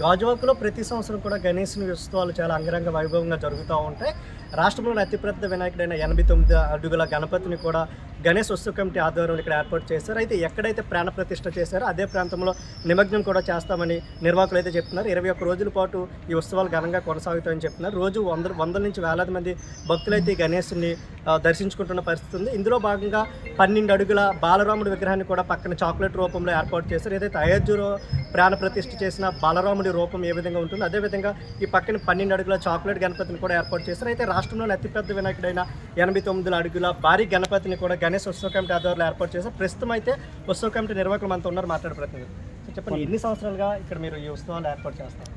గాజువాకలో ప్రతి సంవత్సరం కూడా గణేష్ ఉత్సవాలు చాలా అంగరంగ వైభవంగా జరుగుతూ ఉంటాయి. రాష్ట్రంలోని అతిపెద్ద వినాయకుడైన ఎనభై తొమ్మిది అడుగుల గణపతిని కూడా గణేష్ ఉత్సవ కమిటీ ఆధ్వర్యంలో ఇక్కడ ఏర్పాటు చేశారు. అయితే ఎక్కడైతే ప్రాణ ప్రతిష్ఠ చేశారో అదే ప్రాంతంలో నిమగ్నం కూడా చేస్తామని నిర్వాహకులు అయితే చెప్తున్నారు. ఇరవై ఒక్క రోజుల పాటు ఈ ఉత్సవాలు ఘనంగా కొనసాగుతాయని చెప్తున్నారు. రోజు వంద వందల నుంచి వేలాది మంది భక్తులైతే ఈ గణేష్ని దర్శించుకుంటున్న పరిస్థితి ఉంది. ఇందులో భాగంగా పన్నెండు అడుగుల బాలరాముడి విగ్రహాన్ని కూడా పక్కన చాక్లెట్ రూపంలో ఏర్పాటు చేశారు. ఏదైతే అయోధ్యలో ప్రాణ ప్రతిష్ఠ చేసిన బాలరాముడి రూపం ఏ విధంగా ఉంటుందో అదేవిధంగా ఈ పక్కన పన్నెండు అడుగుల చాక్లెట్ గణపతిని కూడా ఏర్పాటు చేశారు. అయితే రాష్ట్రంలోని అతిపెద్ద వినాయకుడైన ఎనభై తొమ్మిది అడుగుల భారీ గణపతిని కూడా గణేష్ ఉత్సవ కమిటీ ఆధ్వర్యంలో ఏర్పాటు చేశారు ప్రస్తుతం అయితే ఉత్సవ కమిటీ నిర్వాహకులు మనతో ఉన్నారు మాట్లాడే ప్రతినిధి సో చెప్పండి ఎన్ని సంవత్సరాలుగా ఇక్కడ మీరు ఈ ఉత్సవాలు ఏర్పాటు చేస్తారు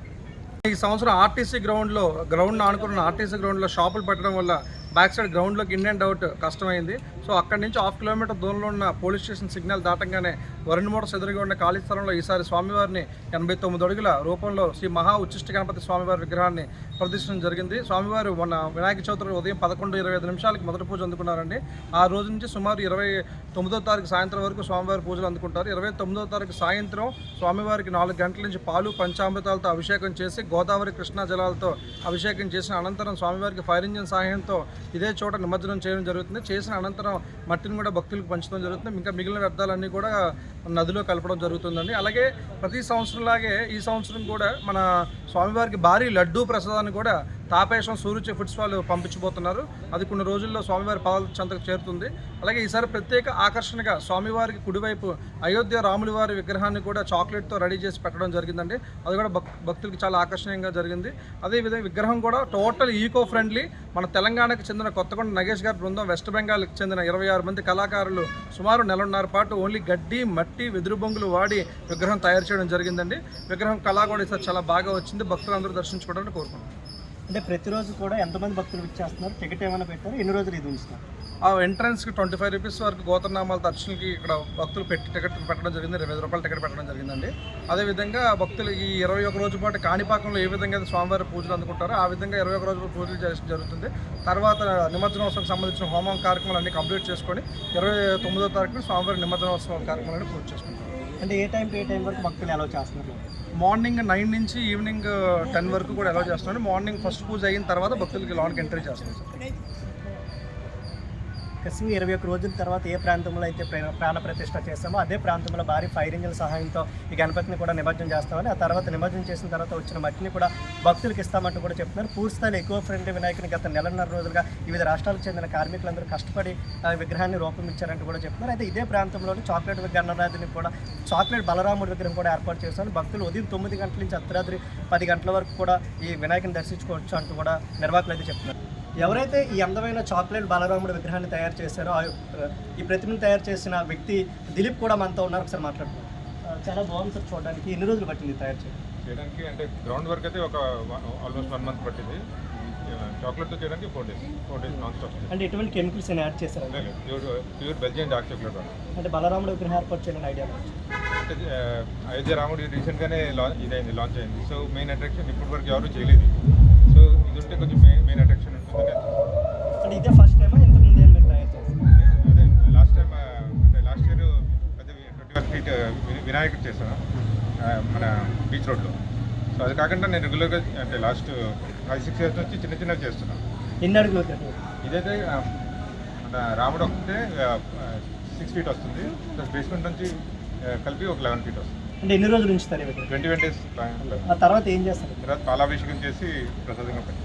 ఈ సంవత్సరం ఆర్టీసీ గ్రౌండ్లో గ్రౌండ్ ఆనుకున్న ఆర్టీసీ గ్రౌండ్లో షాపులు పెట్టడం వల్ల బ్యాక్ సైడ్ గ్రౌండ్లోకి ఇన్ అండ్ అవుట్ కష్టమైంది. సో అక్కడి నుంచి హాఫ్ కిలోమీటర్ దూరంలో ఉన్న పోలీస్ స్టేషన్ సిగ్నల్ దాటంగానే వరుణ్ మోటార్స్ ఎదురుగా ఉన్న ఖాళీ స్థలంలో ఈసారి స్వామివారిని ఎనభై తొమ్మిది అడుగుల రూపంలో శ్రీ మహా ఉచ్చిష్ట గణపతి స్వామివారి విగ్రహాన్ని ప్రదర్శించడం జరిగింది. స్వామివారు మొన్న వినాయక చవితి ఉదయం పదకొండు ఇరవై ఐదు నిమిషాలకి మొదటి పూజ అందుకున్నారండి. ఆ రోజు నుంచి సుమారు ఇరవై తొమ్మిదో తారీఖు సాయంత్రం వరకు స్వామివారి పూజలు అందుకుంటారు. ఇరవై తొమ్మిదో తారీఖు సాయంత్రం స్వామివారికి నాలుగు గంటల నుంచి పాలు పంచామృతాలతో అభిషేకం చేసి గోదావరి కృష్ణా జలాలతో అభిషేకం చేసిన అనంతరం స్వామివారికి ఫైర్ ఇంజిన్ సహాయంతో ఇదే చోట నిమజ్జనం చేయడం జరుగుతుంది. చేసిన అనంతరం మట్టిని కూడా భక్తులకు పంచడం జరుగుతుంది. ఇంకా మిగిలిన వ్యర్థాలన్నీ కూడా నదిలో కలపడం జరుగుతుందండి. అలాగే ప్రతి సంవత్సరంలాగే ఈ సంవత్సరం కూడా మన స్వామివారికి భారీ లడ్డూ ప్రసాదాన్ని కూడా తాపేశం సూర్య ఫుడ్స్ వాళ్ళు పంపించబోతున్నారు. అది కొన్ని రోజుల్లో స్వామివారి పాదాల చెంతకు చేరుతుంది. అలాగే ఈసారి ప్రత్యేక ఆకర్షణగా స్వామివారికి కుడివైపు అయోధ్య రాముల వారి విగ్రహాన్ని కూడా చాక్లెట్తో రెడీ చేసి పెట్టడం జరిగిందండి. అది కూడా భక్ భక్తులకి చాలా ఆకర్షణీయంగా జరిగింది. అదేవిధంగా విగ్రహం కూడా టోటల్ ఈకో ఫ్రెండ్లీ మన తెలంగాణకు చెందిన కొత్తకొండ నగేష్ గారి బృందం వెస్ట్ బెంగాల్కి చెందిన ఇరవై ఆరు మంది కళాకారులు సుమారు నెలన్నర పాటు ఓన్లీ గడ్డి మట్టి వెదురు బొంగులు వాడి విగ్రహం తయారు చేయడం జరిగిందండి. విగ్రహం కళ కూడా ఈసారి చాలా బాగా వచ్చింది. భక్తులందరూ దర్శించుకోవడానికి కోరుకుంటున్నాను అంటే ప్రతిరోజు కూడా ఎంతమంది భక్తులు ఇచ్చేస్తున్నారు టికెట్ ఏమైనా పెట్టారు? ఎన్ని రోజులు ఇది ఉంచుతారు ఆ ఎంట్రన్స్కి ట్వంటీ ఫైవ్ రూపీస్ వరకు గోతనామాల దర్శనకి ఇక్కడ భక్తులు పెట్టి టికెట్ పెట్టడం జరిగింది. ఇరవై రూపాయలు రూపాయల టికెట్ పెట్టడం జరిగిందండి. అదేవిధంగా భక్తులు ఈ ఇరవై ఒక రోజు పాటు కాణిపాకంలో ఏ విధంగా అయితే స్వామివారి పూజలు అందుకుంటారో ఆ విధంగా ఇరవై ఒక రోజు పూజలు చేయడం జరుగుతుంది. తర్వాత నిమజ్జనోత్సవం సంబంధించిన హోమం కార్యక్రమాలు అన్ని కంప్లీట్ చేసుకొని ఇరవై తొమ్మిదో తారీఖున స్వామివారి నిమజ్జనోత్సవం కార్యక్రమాలను పూర్తి చేసుకుంటాం అంటే ఏ టైం ఏ టైం వరకు భక్తులు అలౌ చేస్తున్నారు? మార్నింగ్ నైన్ నుంచి ఈవినింగ్ టెన్ వరకు కూడా అలౌ చేస్తున్నాం మార్నింగ్ ఫస్ట్ పూజ అయిన తర్వాత భక్తులకి లోన్కి ఎంట్రీ చేస్తాం సార్ ఇరవై ఒక్క రోజుల తర్వాత ఏ ప్రాంతంలో అయితే ప్రాణ ప్రతిష్ట చేస్తామో అదే ప్రాంతంలో భారీ ఫైర్ ఇంజిన్ సహాయంతో ఈ గణపతిని కూడా నిమజ్జనం చేస్తామని ఆ తర్వాత నిమజ్జనం చేసిన తర్వాత వచ్చిన మట్టిని కూడా భక్తులకు ఇస్తామంటూ కూడా చెప్తున్నారు. పూర్తిస్థాయిలో ఎక్కువ ఫ్రెండ్లీ వినాయకుని గత నెలన్నర రోజులుగా వివిధ రాష్ట్రాలకు చెందిన కార్మికులందరూ కష్టపడి ఆ విగ్రహాన్ని రూపొందించారంటూ కూడా చెప్తున్నారు. అయితే ఇదే ప్రాంతంలోని చాక్లెట్ గణరాజుని కూడా చాక్లెట్ బలరాముడి విగ్రహం కూడా ఏర్పాటు చేశారు. భక్తులు ఉదయం తొమ్మిది గంటల నుంచి అర్ధరాత్రి పది గంటల వరకు కూడా ఈ వినాయకుని దర్శించుకోవచ్చు అంటూ కూడా నిర్వాహకులు అయితే చెప్తున్నారు. ఎవరైతే ఈ అందమైన చాక్లెట్ బాలరాముడి విగ్రహాన్ని తయారు చేశారో ఈ ప్రతిమను తయారు చేసిన వ్యక్తి దిలీప్ కూడా మనతో ఉన్నారు. ఒకసారి మాట్లాడుతున్నాం చాలా బాగుంది సార్ చూడడానికి. ఎన్ని రోజులు పట్టింది తయారు చేయడం? చేయడానికి అంటే గ్రౌండ్ వర్క్ అయితే ఒక ఆల్మోస్ట్ వన్ మంత్ పట్టింది. చాక్లెట్తో చేయడానికి four days four days non stop. అంటే ఎటువంటి కెమికల్స్ యాడ్ చేశారు? Pure pure Belgian dark chocolate అంటే బలరాముడి విగ్రహం ఏర్పాటు చేయాలని ఐడియా అయోధ్య రాముడి రీసెంట్గానే లాంచ్ ఇదైంది లాంచ్ అయింది. సో మెయిన్ అట్రాక్షన్ ఇప్పటి వరకు ఎవరు చేయలేదు. సో ఇది ఉంటే కొంచెం మెయిన్ మెయిన్ అట్రాక్షన్ అంటే ఇదే ఫస్ట్ టైం ఇంతకుముందు ఏం మీరు తయారు చేశారు అదే లాస్ట్ టైం అంటే లాస్ట్ ఇయర్ పెద్ద ట్వంటీ వన్ ఫీట్ వినాయకుడు చేశాను మన బీచ్ రోడ్లో సో అది కాకుండా నేను రెగ్యులర్గా అంటే లాస్ట్ ఫైవ్ సిక్స్ ఇయర్స్ నుంచి చిన్న చిన్నవి చేస్తున్నాను ఎన్ని అడుగులు? ఇదైతే మన రాముడు ఒకటే సిక్స్ ఫీట్ వస్తుంది. ప్లస్ బేస్మెంట్ నుంచి కలిపి ఒక లెవెన్ ఫీట్ వస్తుంది. అంటే ఎన్ని రోజులు ఉంచుతారు ట్వంటీ వన్ డేస్ తర్వాత ఏం చేస్తారు? తర్వాత పాలాభిషేకం చేసి ప్రసాదంగా పెట్టి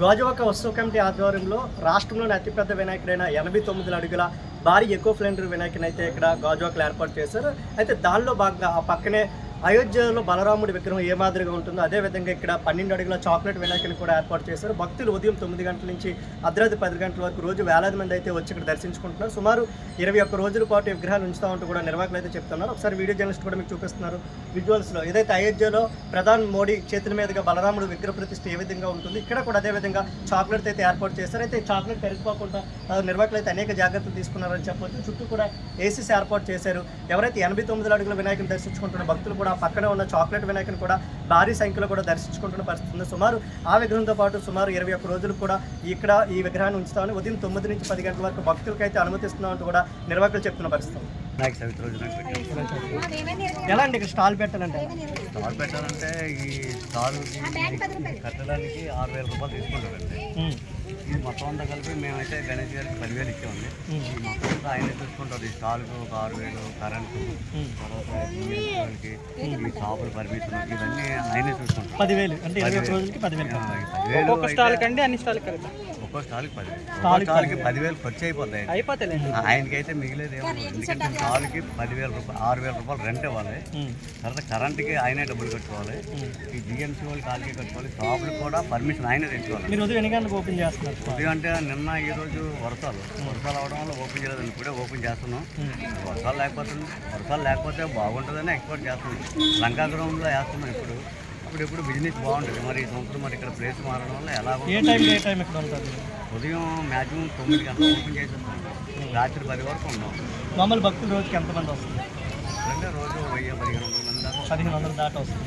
గాజువాక ఉత్సవ కమిటీ ఆధ్వర్యంలో రాష్ట్రంలోని అతిపెద్ద వినాయకుడైన ఎనభై తొమ్మిది అడుగుల భారీ ఎకో ఫ్లెండర్ వినాయకుని అయితే ఇక్కడ గాజువాకలు ఏర్పాటు చేశారు. అయితే దానిలో భాగంగా ఆ పక్కనే అయోధ్యలో బలరాముడి విగ్రహం ఏ మాదిరిగా ఉంటుందో అదే విధంగా ఇక్కడ పన్నెండు అడుగుల చాక్లెట్ వినాయకుని కూడా ఏర్పాటు చేశారు. భక్తులు ఉదయం తొమ్మిది గంటల నుంచి అర్ధరాత్రి పది గంటల వరకు రోజు వేలాది మంది అయితే వచ్చి ఇక్కడ దర్శించుకుంటున్నారు. సుమారు ఇరవై ఒక్క రోజుల పాటు విగ్రహాలు ఉంచుతా ఉంటూ కూడా నిర్వాహకులు అయితే చెప్తున్నారు. ఒకసారి వీడియో జర్నలిస్ట్ కూడా మీకు చూపిస్తున్నారు విజువల్స్లో. ఏదైతే అయోధ్యలో ప్రధాని మోడీ చేతుల మీదుగా బలరాముడు విగ్రహ ప్రతిష్ఠ ఏ విధంగా ఉంటుంది ఇక్కడ కూడా అదే విధంగా చాక్లెట్ అయితే ఏర్పాటు చేశారు. అయితే చాక్లెట్ కరిగిపోకుండా నిర్వాహకులు అయితే అనేక జాగ్రత్తలు తీసుకున్నారని చెప్పవచ్చు చుట్టూ కూడా ఏసీస్ ఏర్పాటు చేశారు. ఎవరైతే ఎనభై తొమ్మిది అడుగుల వినాయకుని దర్శించుకుంటున్న భక్తులు కూడా ఆ పక్కనే ఉన్న చాక్లెట్ వినాయకుని కూడా భారీ సంఖ్యలో కూడా దర్శించుకుంటున్న పరిస్థితి ఉంది. సుమారు ఆ విగ్రహంతో పాటు సుమారు ఇరవై ఒక్క రోజులు కూడా ఇక్కడ ఈ విగ్రహాన్ని ఉంచుతామని ఉదయం తొమ్మిది నుంచి పది గంటల వరకు భక్తులకైతే అనుమతిస్తున్నామంటూ కూడా నిర్వాహకులు చెప్తున్న పరిస్థితి. రోజున ఎలా అండి ఇక్కడ స్టాల్ పెట్టాలంటే? స్టాల్ పెట్టాలంటే ఈ స్టాల్ కట్టడానికి ఆరు వేల రూపాయలు తీసుకుంటారండి. మొత్తం అంతా కలిపి మేమైతే గణేష్ గారికి పదివేలు ఇచ్చామండి మొత్తం అంతా ఆయనే చూసుకుంటారు ఈ స్టాల్కి ఒక ఆరు వేలు కరెంటు. తర్వాత ఈ షాపులు పర్మిషన్ ఇవన్నీ ఆయనే చూసుకుంటారు పదివేలు అంటే ఇరవై ఒక్క రోజులకి పదివేలు పదివేలు స్టాల్ కండి అన్ని స్టాల్ కలిపి ఒక్కో స్టాల్కి పదివేలు ఒక్కో స్టాల్కి పదివేలు ఖర్చు అయిపోతాయి. ఆయనకైతే మిగిలేదు ఎందుకంటే స్టాల్కి పదివేల రూపాయలు ఆరు వేల రూపాయలు రెంట్ ఇవ్వాలి. తర్వాత కరెంట్కి ఆయనే డబ్బులు కట్టుకోవాలి. ఈ జిఎంసీ వాళ్ళు కాల్కి కట్టుకోవాలి. షాపులకు కూడా పర్మిషన్ ఆయనే తెచ్చుకోవాలి. మీరు ఉదయం అంటే నిన్న ఈ రోజు వర్షాలు వర్షాలు అవడం వల్ల ఓపెన్ చేయలేదు ఇప్పుడే ఓపెన్ చేస్తున్నాం. వర్షాలు లేకపోతే వర్షాలు లేకపోతే బాగుంటుందని ఎక్స్పోర్ట్ చేస్తున్నాం. లంకా గ్రౌండ్లో వేస్తున్నాం ఇప్పుడు ఇప్పుడు బిజినెస్ బాగుంటుంది. మరి ఈ సంవత్సరం మరి ఇక్కడ ప్లేస్ మారడం వల్ల ఎలా ఏ టైం ఏ టైం ఇక్కడ ఉంటుంది ఉదయం మ్యాక్సిమం తొమ్మిది గంటలు ఓపెన్ చేసేస్తాం. రాత్రి పది వరకు ఉన్నాం. మామూలు భక్తులు రోజుకి ఎంతమంది వస్తుంది అంటే రోజు వెయ్యి పదిహేను వందల మంది దాకా పదిహేను వందల దాకా వస్తుంది